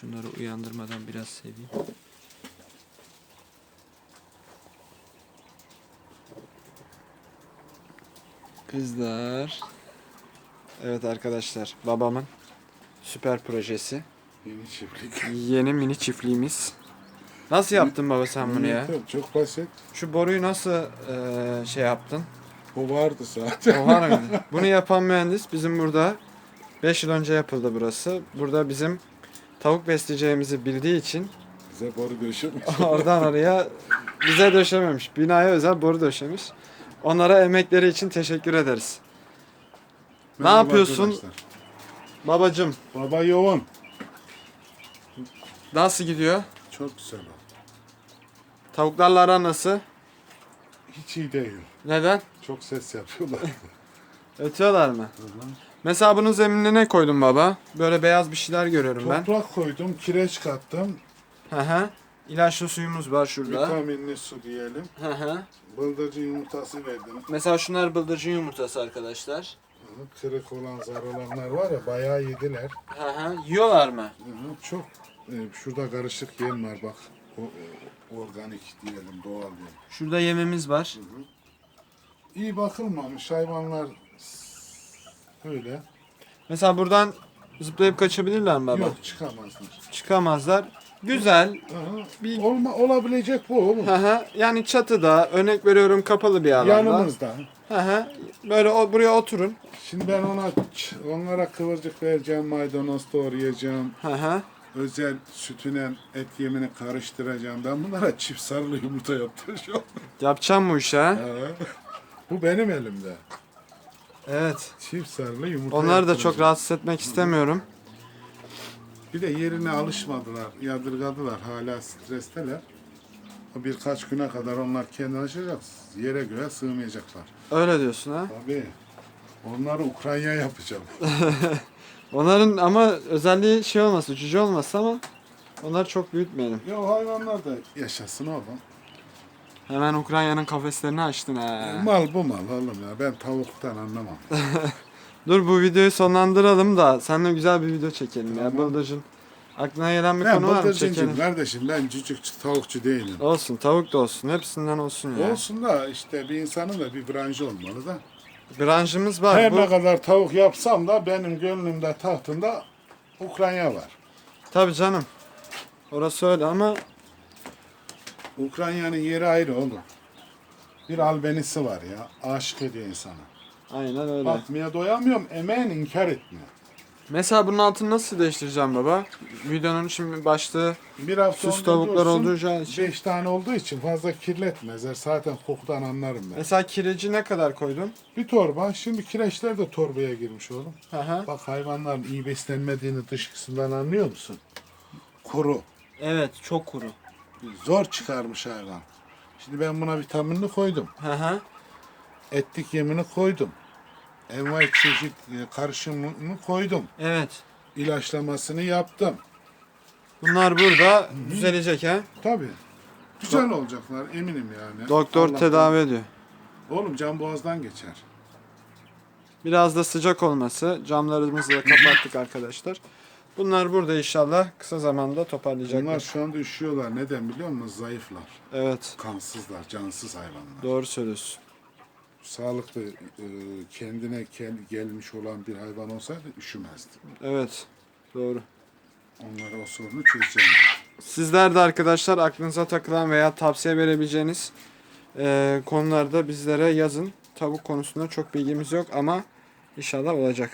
Şunları uyandırmadan biraz seveyim. Kızlar. Evet arkadaşlar babamın süper projesi. Yeni çiftlik. Yeni mini çiftliğimiz. Nasıl yaptın baba sen bunu ya? Çok basit. Şu boruyu nasıl eee, şey yaptın? O vardı zaten. O var mıydı? Bunu yapan mühendis bizim burada 5 yıl önce yapıldı burası. Burada bizim tavuk besleyeceğimizi bildiği için Bize boru döşemiş. oradan oraya bize döşememiş. Binaya özel boru döşemiş. Onlara emekleri için teşekkür ederiz. Ne Merhaba yapıyorsun? arkadaşlar. Babacım Baba yoğun. nasıl gidiyor? Çok güzel o. Tavuklarla aran nasıl? Hiç iyi değil. Neden? Çok ses yapıyorlar. Ötüyorlar mı? Mesela bunun zeminine ne koydun baba? Böyle beyaz bir şeyler görüyorum ben. Toprak koydum, kireç kattım. Hı hı. İlaçlı suyumuz var şurada. Vitaminli su diyelim. Hı hı. Bıldırcın yumurtası verdim. Mesela şunlar bıldırcın yumurtası arkadaşlar. Kırık olan, zar olanlar var ya bayağı yediler. Hı hı. Yiyorlar mı? Hı hı, Çok. e, şurada karışık yem var bak. O, o- organik diyelim, doğal yem. Şurada yemimiz var. İyi bakılmamış hayvanlar öyle. Mesela buradan zıplayıp kaçabilirler mi baba? Yok çıkamazlar. Çıkamazlar. Güzel. Aha, Bir- Olma, olabilecek bu oğlum. Hı hı. Yani çatıda örnek veriyorum kapalı bir alanda. Yanımızda. Hı hı. Böyle o, buraya oturun. Şimdi ben ona onlara kıvırcık vereceğim, maydanoz doğrayacağım. Hı hı. Özel sütüne et yemini karıştıracağım. Ben bunlara çift sarılı yumurta yaptıracağım. Yapacağım bu işi ha. Bu benim elimde. Evet. Çift sarılı yumurta Onları da yaptıracağım. çok rahatsız etmek istemiyorum. Bir de yerine alışmadılar, yadırgadılar. Hala stresteler. O birkaç güne kadar onlar kendini açacak. Yere göğe sığmayacaklar. Öyle diyorsun ha. Tabii. Onları Ukrayna yapacağım. Onların ama özelliği şey olması, uçucu olması ama onları çok büyütmeyelim. ya hayvanlar da yaşasın oğlum. Hemen Ukrayna'nın kafeslerini açtın ha. Mal bu mal oğlum ya. Ben tavuktan anlamam. Dur bu videoyu sonlandıralım da seninle güzel bir video çekelim ya. Tamam. Bıldırcın. Aklına gelen bir ben konu var mı? bıldırcıncıyım Çekelim. kardeşim. Ben cücükçü tavukçu değilim. Olsun tavuk da olsun. Hepsinden olsun ya. Olsun da işte bir insanın da bir branşı olmalı da. Branşımız var. Her Bu, ne kadar tavuk yapsam da benim gönlümde tahtımda Ukrayna var. Tabii canım. Orası öyle ama Ukrayna'nın yeri ayrı oğlum. Bir albenisi var ya. Aşık ediyor insana. aynen öyle. Bakmaya doyamıyorum. Emeğini inkar etmiyor. Mesela bunun altını nasıl değiştireceğim baba? Videonun şimdi başlığı Bir hafta süs tavuklar olacağı için. Beş tane olduğu için fazla kirletmezler. Zaten kokudan anlarım ben. Mesela kireci ne kadar koydun? Bir torba. Şimdi kireçler de torbaya girmiş oğlum. Hı. Bak hayvanların iyi beslenmediğini dışkısından anlıyor musun? Kuru. Evet çok kuru. Zor çıkarmış hayvan. Şimdi ben buna vitaminini koydum. Hı hı. Etlik yemini koydum. Envai çeşit e, karışımını koydum. Evet. İlaçlamasını yaptım. Bunlar burada düzelecek ha. Tabii. Güzel olacaklar eminim yani. Doktor Allah'tan- tedavi ediyor. Oğlum can boğazdan geçer. Biraz da sıcak olması. Camlarımızı da kapattık arkadaşlar. Bunlar burada inşallah kısa zamanda toparlayacaklar. Bunlar şu anda üşüyorlar. Neden biliyor musun? Zayıflar. Evet. Kansızlar, cansız hayvanlar. Doğru söylüyorsun. Sağlıklı, e, kendine gel- gelmiş olan bir hayvan olsaydı üşümezdi. Evet. Doğru. Onlara o sorunu çözeceğim. Sizler de arkadaşlar aklınıza takılan veya tavsiye verebileceğiniz eee, konularda bizlere yazın. Tavuk konusunda çok bilgimiz yok ama inşallah olacak.